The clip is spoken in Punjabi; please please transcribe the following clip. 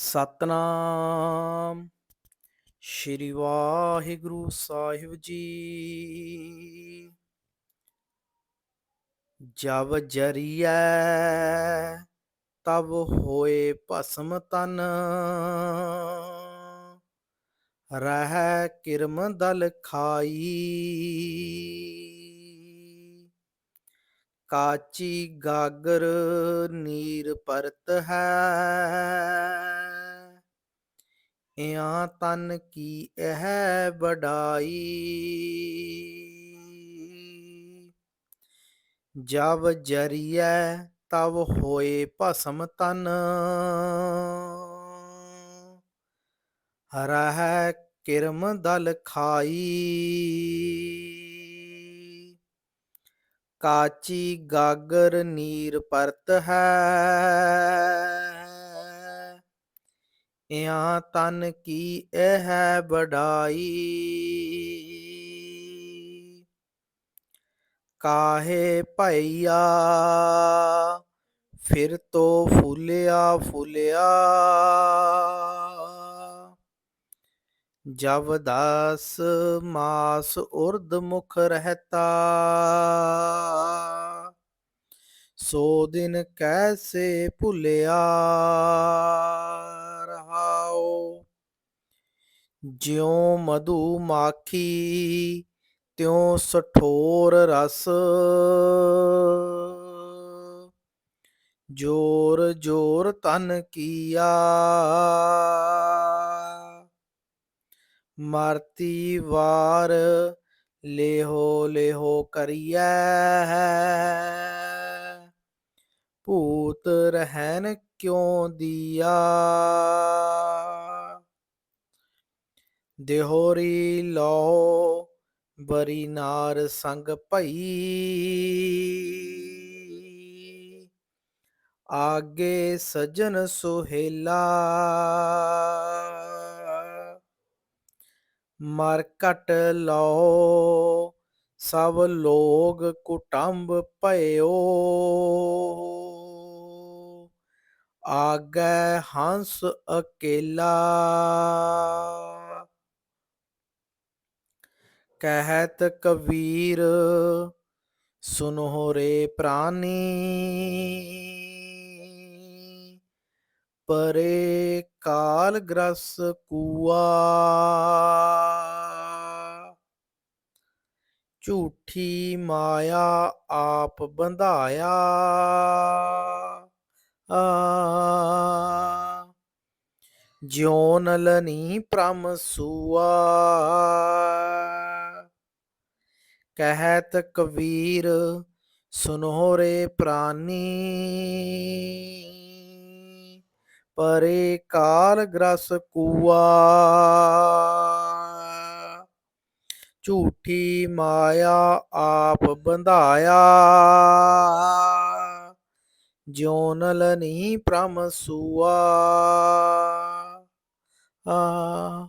ਸਤਨਾਮ। ਸ਼੍ਰੀ ਵਾਹਿਗੁਰੂ ਸਾਹਿਬ ਜੀ। ਜਬ ਜਰੀਐ, ਤਬ ਹੋਏ ਭਸਮ ਤਨ। ਰਹਿ ਕਿਰਮ ਦਲ ਖਾਈ। ਕਾਚੀ ਗਾਗਰ ਨੀਰ ਪਰਤ ਹੈ। ਇਆਂ ਤਨ ਕੀ ਇਹ ਵਡਾਈ? ਜਬ ਜਰੀਐ ਤਬ ਹੋਏ ਭਸਮ ਤਨ। ਰਹਿ ਕਿਰਮ ਦਲ ਖਾਈ। ਕਾਚੀ ਗਾਗਰ ਨੀਰ ਪਰਤ ਹੈ। या तन की यह बढ़ाई काहे भैया, फिर तो फूलिया फूलिया। जब दस मास उर्द मुख रहता, सो दिन कैसे भुलिया। ਜਿਉ ਮਧੂ ਮਾਖੀ, ਤਿਉ ਸਠੋਰ ਰਸ। ਜੋਰ ਜੋਰ ਤਨ ਕੀਆ। ਮਰਤੀ ਵਾਰ ਲੇਹੋ ਲੇਹੋ ਕਰੀਐ। ਭੂਤ ਰਹਿਣ ਕਿਉ ਦਿਆ? ਦੇਹੋਰੀ ਲੋ ਬਰੀ ਨਾਰ ਸੰਗ ਭਈ। ਆਗੇ ਸਜਨ ਸੁਹੇਲਾ। ਮਰ ਕਟ ਲਓ, ਸਭ ਲੋਗ ਕੁਟੰਬ ਭਇਓ। ਆਗੈ ਹੰਸ ਅਕੇਲਾ। ਕਹਿਤ ਕਬੀਰ, ਸੁਨੋ ਰੇ ਪ੍ਰਾਨੀ। ਪਰੇ ਕਾਲ ਗ੍ਰਸ ਕੂਆ। ਝੂਠੀ ਮਾਇਆ ਆਪ ਬੰਧਾਇਆ। ਆ ਜਿਉ ਨਲਨੀ ਪ੍ਰਮ ਸੂਆ। ਕਹਿਤ ਕਬੀਰ ਸੁਨੋ ਰੇ ਪ੍ਰਾਨੀ। ਪਰੇ ਕਾਲ ਗ੍ਰਸ ਕੂਆ। ਝੂਠੀ ਮਾਇਆ ਆਪ ਬੰਧਾਇਆ। ਜਿਉ ਨਹੀਂ ਪ੍ਰਮ ਸੂਆ। ਆ